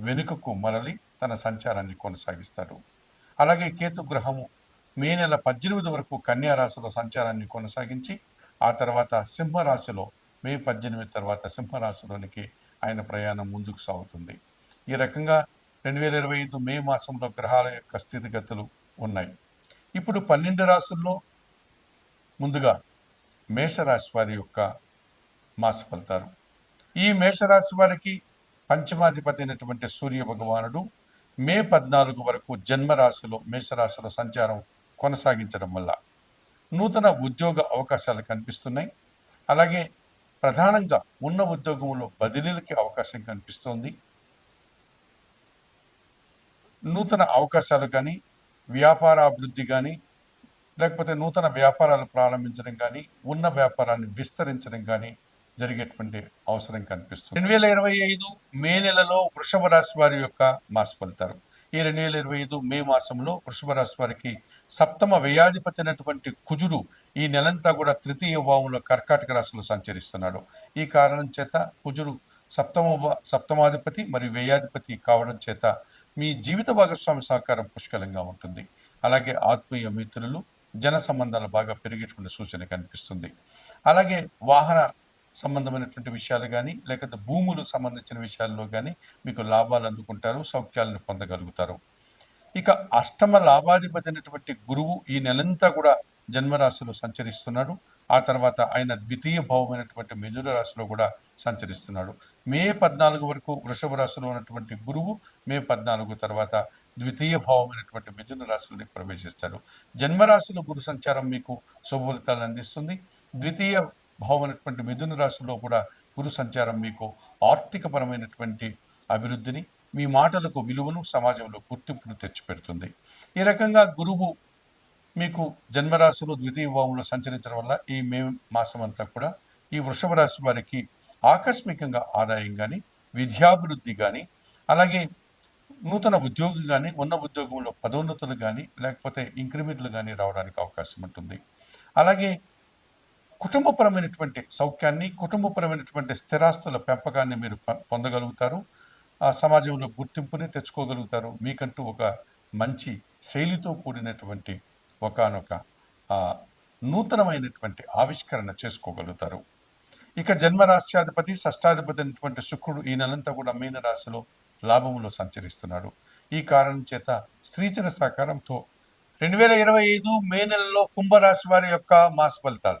వెనుకకు మరలి తన సంచారాన్ని కొనసాగిస్తాడు. అలాగే కేతు గ్రహము మే నెల పద్దెనిమిది వరకు కన్యారాశిలో సంచారాన్ని కొనసాగించి ఆ తర్వాత సింహరాశిలో మే పద్దెనిమిది తర్వాత సింహరాశిలోనికి ఆయన ప్రయాణం ముందుకు సాగుతుంది. ఈ రకంగా రెండు వేల ఇరవై ఐదు మే మాసంలో గ్రహాల యొక్క స్థితిగతులు ఉన్నాయి. ఇప్పుడు పన్నెండు రాసుల్లో ముందుగా మేషరాశి వారి యొక్క మాస ఫలితాలు. ఈ మేషరాశి వారికి పంచమాధిపతి అయినటువంటి సూర్య భగవానుడు మే పద్నాలుగు వరకు జన్మరాశిలో మేషరాశిలో సంచారం కొనసాగించడం వల్ల నూతన ఉద్యోగ అవకాశాలు కనిపిస్తున్నాయి. అలాగే ప్రధానంగా ఉన్న ఉద్యోగంలో బదిలీలకి అవకాశం కనిపిస్తోంది. నూతన అవకాశాలు కానీ వ్యాపార అభివృద్ధి కానీ లేకపోతే నూతన వ్యాపారాలు ప్రారంభించడం కానీ ఉన్న వ్యాపారాన్ని విస్తరించడం కానీ జరిగేటువంటి అవసరం కనిపిస్తుంది. రెండు వేల ఇరవై ఐదు మే నెలలో వృషభ రాశి వారి యొక్క మాస ఫలితాలు. ఈ రెండు వేల ఇరవై ఐదు మే మాసంలో వృషభ రాశి వారికి సప్తమ వ్యయాధిపతి అయినటువంటి కుజుడు ఈ నెలంతా కూడా తృతీయ భావంలో కర్కాటక రాశిలో సంచరిస్తున్నాడు. ఈ కారణం చేత కుజుడు సప్తమ సప్తమాధిపతి మరియు వ్యయాధిపతి కావడం చేత మీ జీవిత భాగస్వామి సహకారం పుష్కలంగా ఉంటుంది. అలాగే ఆత్మీయ మిత్రులు జన సంబంధాలు బాగా పెరిగేటువంటి సూచన కనిపిస్తుంది. అలాగే వాహన సంబంధమైనటువంటి విషయాలు కానీ లేకపోతే భూములు సంబంధించిన విషయాల్లో కానీ మీకు లాభాలు అందుకుంటారు సౌఖ్యాలను పొందగలుగుతారు. ఇక అష్టమ లాభాధిపతి అయినటువంటి గురువు ఈ నెలంతా కూడా జన్మరాశిలో సంచరిస్తున్నాడు. ఆ తర్వాత ఆయన ద్వితీయ భావమైనటువంటి మిథున రాశిలో కూడా సంచరిస్తున్నాడు. మే పద్నాలుగు వరకు వృషభ రాశిలో ఉన్నటువంటి గురువు మే పద్నాలుగు తర్వాత ద్వితీయ భావమైనటువంటి మిథున రాశిలోకి ప్రవేశిస్తాడు. జన్మరాశిలో గురు సంచారం మీకు శుభఫలితాలను అందిస్తుంది. ద్వితీయ భావమైనటువంటి మిథున రాశిలో కూడా గురు సంచారం మీకు ఆర్థికపరమైనటువంటి అభివృద్ధిని మీ మాటలకు విలువను సమాజంలో గుర్తింపును తెచ్చిపెడుతుంది. ఈ రకంగా గురువు మీకు జన్మరాశిలో ద్వితీయ భావంలో సంచరించడం వల్ల ఈ మే మాసం అంతా కూడా ఈ వృషభ రాశి వారికి ఆకస్మికంగా ఆదాయం కానీ విద్యాభివృద్ధి కానీ అలాగే నూతన ఉద్యోగం కానీ ఉన్న ఉద్యోగంలో పదోన్నతులు కానీ లేకపోతే ఇంక్రిమెంట్లు కానీ రావడానికి అవకాశం ఉంటుంది. అలాగే కుటుంబపరమైనటువంటి సౌఖ్యాన్ని కుటుంబపరమైనటువంటి స్థిరాస్తుల పెంపకాన్ని మీరు పొందగలుగుతారు. ఆ సమాజంలో గుర్తింపుని తెచ్చుకోగలుగుతారు. మీకంటూ ఒక మంచి శైలితో కూడినటువంటి ఒకనొక నూతనమైనటువంటి ఆవిష్కరణ చేసుకోగలుగుతారు. ఇక జన్మరాశ్యాధిపతి షష్టాధిపతి అయినటువంటి శుక్రుడు ఈ నెలంతా కూడా మీన రాశిలో లాభములో సంచరిస్తున్నాడు. ఈ కారణం చేత స్త్రీచన సహకారంతో రెండు వేల ఇరవై ఐదు మే నెలలో కుంభరాశి వారి యొక్క మాస ఫలితాలు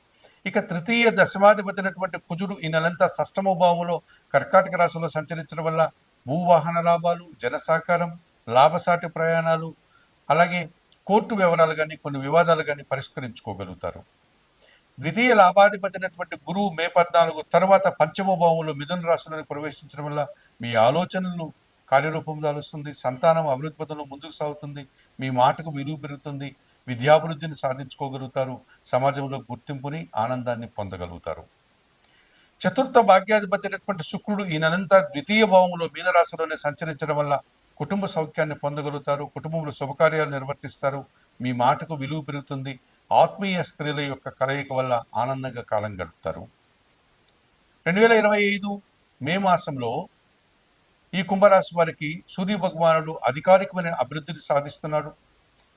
ఇక తృతీయ దశమాధిపతినటువంటి కుజుడు ఈ నెలంతా షష్టమ భావంలో కర్కాటక రాశిలో సంచరించడం వల్ల భూవాహన లాభాలు జనసాకారం లాభసాటి ప్రయాణాలు అలాగే కోర్టు వివరాలు కానీ కొన్ని వివాదాలు కానీ పరిష్కరించుకోగలుగుతారు. ద్వితీయ లాభాధిపతినటువంటి గురువు మే పద్నాలుగు తర్వాత పంచమ భావంలో మిథున రాశులను ప్రవేశించడం వల్ల మీ ఆలోచనలు కార్యరూపం దాలుస్తుంది సంతానం అభివృద్ధి పథంలో ముందుకు సాగుతుంది మీ మాటకు విలువ పెరుగుతుంది విద్యాభివృద్ధిని సాధించుకోగలుగుతారు సమాజంలో గుర్తింపుని ఆనందాన్ని పొందగలుగుతారు. చతుర్థ భాగ్యాధిపతి అయినటువంటి శుక్రుడు ఈ నెలంతా ద్వితీయ భావంలో మీనరాశిలోనే సంచరించడం వల్ల కుటుంబ సౌఖ్యాన్ని పొందగలుగుతారు కుటుంబంలో శుభకార్యాలు నిర్వర్తిస్తారు. మీ మాటకు విలువ పెరుగుతుంది. ఆత్మీయ స్త్రీల యొక్క కలయిక వల్ల ఆనందంగా కాలం గడుపుతారు. రెండు వేల ఇరవై ఐదు మే మాసంలో ఈ కుంభరాశి వారికి సూర్య భగవానుడు అధికారికమైన అభివృద్ధిని సాధిస్తున్నాడు.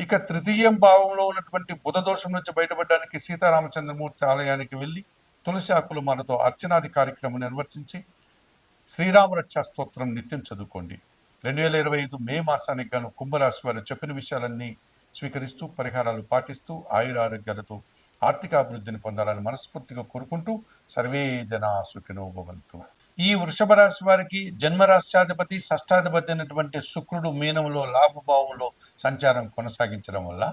ఇక తృతీయం భావంలో ఉన్నటువంటి బుధ దోషం నుంచి బయటపడడానికి సీతారామచంద్రమూర్తి ఆలయానికి వెళ్ళి తులసి ఆకులు మనతో అర్చనాది కార్యక్రమం నిర్వర్తించి శ్రీరామరక్ష స్తోత్రం నిత్యం చదువుకోండి. రెండు వేల ఇరవై ఐదు మే మాసానికి గాను కుంభరాశి వారు చెప్పిన విషయాలన్నీ స్వీకరిస్తూ పరిహారాలు పాటిస్తూ ఆయుర ఆరోగ్యాలతో ఆర్థిక అభివృద్ధిని పొందాలని మనస్ఫూర్తిగా కోరుకుంటూ సర్వే జనా సుఖినో భవంతు. ఈ వృషభ రాశి వారికి జన్మరాశ్యాధిపతి షష్టాధిపతి అయినటువంటి శుక్రుడు మీనంలో లాభభావంలో సంచారం కొనసాగించడం వల్ల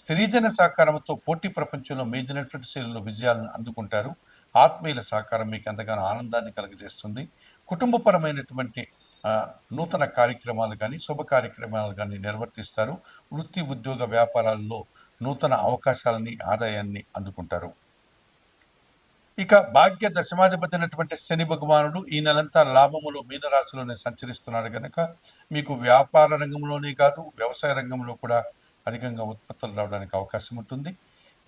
స్త్రీజన సహకారంతో పోటీ ప్రపంచంలో మేజినటువంటి శైలిలో విజయాలను అందుకుంటారు. ఆత్మీయుల సహకారం మీకు ఎంతగానో ఆనందాన్ని కలుగజేస్తుంది. కుటుంబపరమైనటువంటి నూతన కార్యక్రమాలు కానీ శుభ కార్యక్రమాలు కానీ నిర్వర్తిస్తారు. వృత్తి ఉద్యోగ వ్యాపారాల్లో నూతన అవకాశాలని ఆదాయాన్ని అందుకుంటారు. ఇక భాగ్య దశమాధిపతి అయినటువంటి శని భగవానుడు ఈ నెలంతా లాభములో మీనరాశిలోనే సంచరిస్తున్నాడు కనుక మీకు వ్యాపార రంగంలోనే కాదు వ్యవసాయ రంగంలో కూడా అధికంగా ఉత్పత్తులు రావడానికి అవకాశం ఉంటుంది.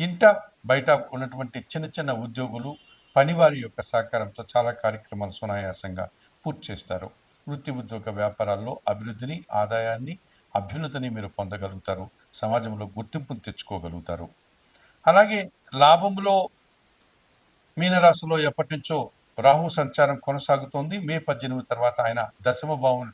ఇంట బయట ఉన్నటువంటి చిన్న చిన్న ఉద్యోగులు పనివారి యొక్క సహకారంతో చాలా కార్యక్రమాలు సునాయాసంగా పూర్తి చేస్తారు. వృత్తి ఉద్యోగ వ్యాపారాల్లో అభివృద్ధిని ఆదాయాన్ని అభ్యున్నతిని మీరు పొందగలుగుతారు. సమాజంలో గుర్తింపును తెచ్చుకోగలుగుతారు. అలాగే లాభంలో మీనరాశిలో ఎప్పటి నుంచో రాహు సంచారం కొనసాగుతోంది. మే పద్దెనిమిది తర్వాత ఆయన దశమ భావం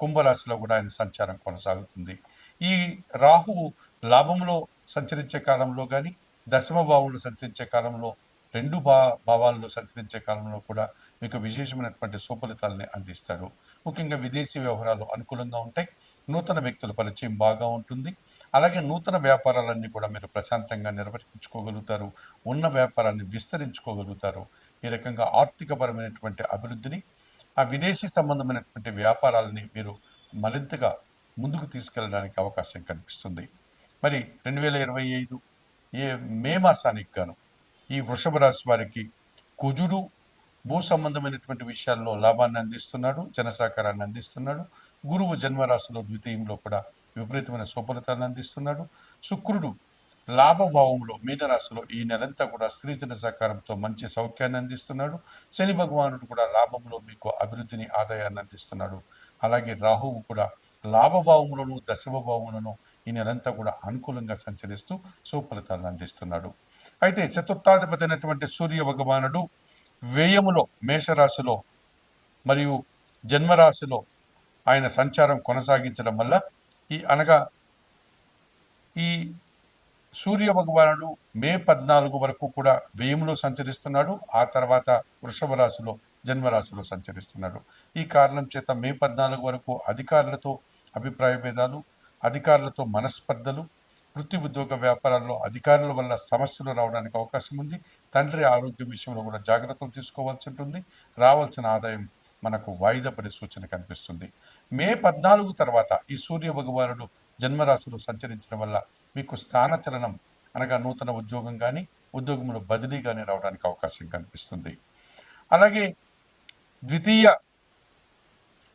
కుంభరాశిలో కూడా ఆయన సంచారం కొనసాగుతుంది. ఈ రాహువు లాభంలో సంచరించే కాలంలో కానీ దశమ భావంలో సంచరించే కాలంలో రెండు భా భావాల్లో సంచరించే కాలంలో కూడా మీకు విశేషమైనటువంటి సుఫలితాలని అందిస్తాడు. ముఖ్యంగా విదేశీ వ్యవహారాలు అనుకూలంగా ఉంటాయి. నూతన వ్యక్తుల పరిచయం బాగా ఉంటుంది. అలాగే నూతన వ్యాపారాలన్నీ కూడా మీరు ప్రశాంతంగా నిర్వహించుకోగలుగుతారు ఉన్న వ్యాపారాన్ని విస్తరించుకోగలుగుతారు. ఈ రకంగా ఆర్థికపరమైనటువంటి అభివృద్ధిని ఆ విదేశీ సంబంధమైనటువంటి వ్యాపారాలని మీరు మరింతగా ముందుకు తీసుకెళ్ళడానికి అవకాశం కనిపిస్తుంది మరి రెండు వేల ఇరవై ఐదు ఏ మే మాసానికి గాను ఈ వృషభ రాశి వారికి కుజుడు భూ సంబంధమైనటువంటి విషయాల్లో లాభాన్ని అందిస్తున్నాడు జనసహకారాన్ని అందిస్తున్నాడు. గురువు జన్మరాశిలో ద్వితీయంలో కూడా విపరీతమైన సుఫలితాన్ని అందిస్తున్నాడు. శుక్రుడు లాభభావంలో మీనరాశిలో ఈ నెలంతా కూడా స్త్రీజన సహకారంతో మంచి సౌఖ్యాన్ని అందిస్తున్నాడు. శని భగవానుడు కూడా లాభంలో మీకు అభివృద్ధిని ఆదాయాన్ని అందిస్తున్నాడు. అలాగే రాహువు కూడా లాభభావములను దశభావములను ఈ నెలంతా కూడా అనుకూలంగా సంచరిస్తూ సుఫలితాలను అందిస్తున్నాడు. అయితే చతుర్థాధిపతి అయినటువంటి సూర్య భగవానుడు వ్యయములో మేషరాశిలో మరియు జన్మరాశిలో ఆయన సంచారం కొనసాగించడం వల్ల ఈ అనగా ఈ సూర్య భగవానుడు మే పద్నాలుగు వరకు కూడా వ్యయంలో సంచరిస్తున్నాడు. ఆ తర్వాత వృషభ రాశిలో జన్మరాశిలో సంచరిస్తున్నాడు. ఈ కారణం చేత మే పద్నాలుగు వరకు అధికారులతో అభిప్రాయ భేదాలు అధికారులతో మనస్పర్ధలు వృత్తి ఉద్యోగ వ్యాపారాల్లో అధికారుల వల్ల సమస్యలు రావడానికి అవకాశం ఉంది. తండ్రి ఆరోగ్యం విషయంలో కూడా జాగ్రత్తలు తీసుకోవాల్సి ఉంటుంది. రావాల్సిన ఆదాయం మనకు వాయిదా పడే సూచన కనిపిస్తుంది. మే పద్నాలుగు తర్వాత ఈ సూర్య భగవానుడు జన్మరాశిలో సంచరించడం వల్ల మీకు స్థానచలనం అనగా నూతన ఉద్యోగం కానీ ఉద్యోగంలో బదిలీ కానీ రావడానికి అవకాశం కనిపిస్తుంది. అలాగే ద్వితీయ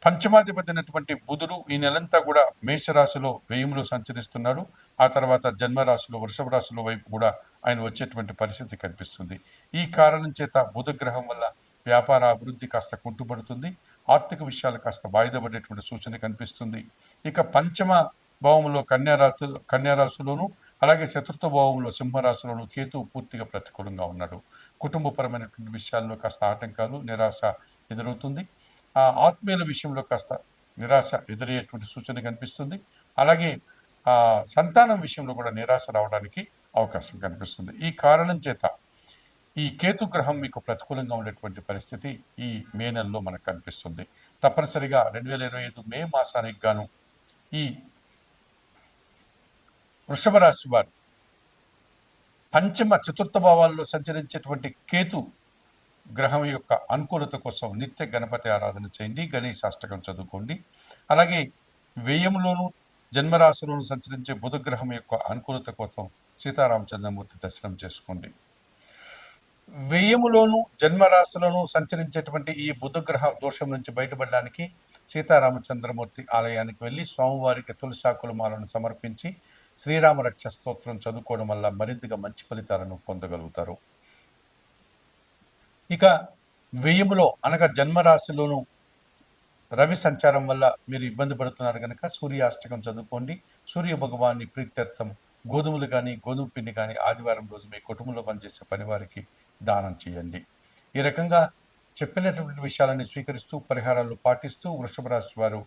పంచమాధిపతి అయినటువంటి బుధుడు ఈ నెలంతా కూడా మేషరాశిలో వ్యయంలో సంచరిస్తున్నాడు. ఆ తర్వాత జన్మరాశిలో వృషభ రాశిలో వైపు కూడా ఆయన వచ్చేటువంటి పరిస్థితి కనిపిస్తుంది. ఈ కారణం చేత బుధ గ్రహం వల్ల వ్యాపార అభివృద్ధి కాస్త కుంటుపడుతుంది. ఆర్థిక విషయాలు కాస్త వాయిదా పడేటువంటి సూచన కనిపిస్తుంది. ఇక పంచమ భావంలో కన్యారాశి కన్యారాశిలోను అలాగే చతుర్థ భావంలో సింహరాశిలోను కేతు పూర్తిగా ప్రతికూలంగా ఉన్నాడు. కుటుంబపరమైనటువంటి విషయాల్లో కాస్త ఆటంకాలు నిరాశ ఎదురవుతుంది. ఆత్మీయుల విషయంలో కాస్త నిరాశ ఎదురయ్యేటువంటి సూచన కనిపిస్తుంది. అలాగే సంతానం విషయంలో కూడా నిరాశ రావడానికి అవకాశం కనిపిస్తుంది. ఈ కారణం చేత ఈ కేతు గ్రహం మీకు ప్రతికూలంగా ఉండేటువంటి పరిస్థితి ఈ మే నెలలో మనకు కనిపిస్తుంది. తప్పనిసరిగా రెండు వేల ఇరవై ఐదు మే మాసానికి గాను ఈ వృషభ రాశి వారు పంచమ చతుర్థ భావాల్లో సంచరించేటువంటి కేతు గ్రహం యొక్క అనుకూలత కోసం నిత్య గణపతి ఆరాధన చేయండి గణేష్ అష్టకం చదువుకోండి. అలాగే వ్యయంలోను జన్మరాశిలోను సంచరించే బుధ గ్రహం యొక్క అనుకూలత కోసం సీతారామచంద్రమూర్తి దర్శనం చేసుకోండి. వ్యయములోను జన్మరాశులను సంచరించేటువంటి ఈ బుధగ్రహ దోషం నుంచి బయటపడడానికి సీతారామచంద్రమూర్తి ఆలయానికి వెళ్ళి స్వామివారికి తులసాకుల మాలను సమర్పించి శ్రీరామ రక్ష స్తోత్రం చదువుకోవడం వల్ల మరింతగా మంచి ఫలితాలను పొందగలుగుతారు. ఇక వ్యయములో అనగా జన్మరాశిలోను రవి సంచారం వల్ల మీరు ఇబ్బంది పడుతున్నారు కనుక సూర్యాష్టకం చదువుకోండి. సూర్య భగవాన్ని ప్రీత్యర్థం గోధుమలు కానీ గోధుమ పిండి కానీ ఆదివారం రోజు మీ కుటుంబంలో పనిచేసే పనివారికి దానం చేయండి. ఈ రకంగా చెప్పినటువంటి విషయాలని స్వీకరిస్తూ పరిహారాలు పాటిస్తూ వృషభ రాశి వారు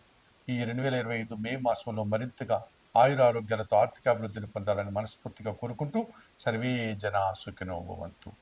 ఈ రెండు వేల ఇరవై ఐదు మే మాసంలో మరింతగా ఆయుర ఆరోగ్యాలతో ఆర్థిక అభివృద్ధిని పొందాలని మనస్ఫూర్తిగా కోరుకుంటూ సర్వే జన సుఖినోభవంతు